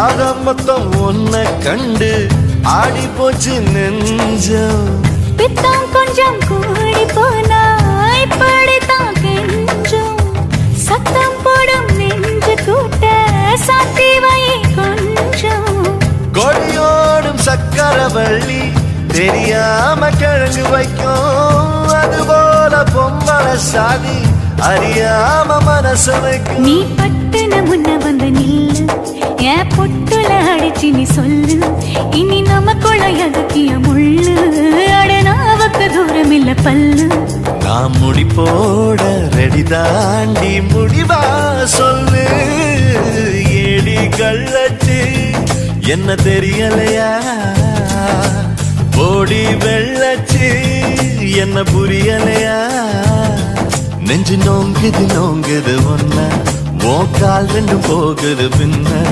ஆக மொத்தம் உன்னை கண்டு ஆடி போச்சு நெஞ்சம். பித்தம் கொஞ்சம் கூடி போனா இப்படித்தான் கெஞ்சும். சத்தம் போடும் நெஞ்சு கூட்ட சாத்தி வை கொஞ்சம். கொடியோடும் சக்கரவள்ளி தெரியாம கிழங்கு வைக்கும். அதுபோல பொம்பளை சாதி அறியாம மனசு வைக்கும். நீ பட்டுன முன்ன வந்து நில்லு பொட்டுல அடிச்சு நீ சொல்லு. இனி நமக்குள்ள எதுக்கிய முள்ளு? அடனாவுக்கு தூரம் இல்ல பல்லு. நான் முடி போட ரெடி தாண்டி முடிவா சொல்லு. ஏடி கள்ளச்சு என்ன தெரியலையா? ஓடி வெள்ளச்சு என்ன புரியலையா? நெஞ்சு நோங்குது நோங்குது ஒன்ன உன் கால் ரெண்டும் போகுது பின்ன.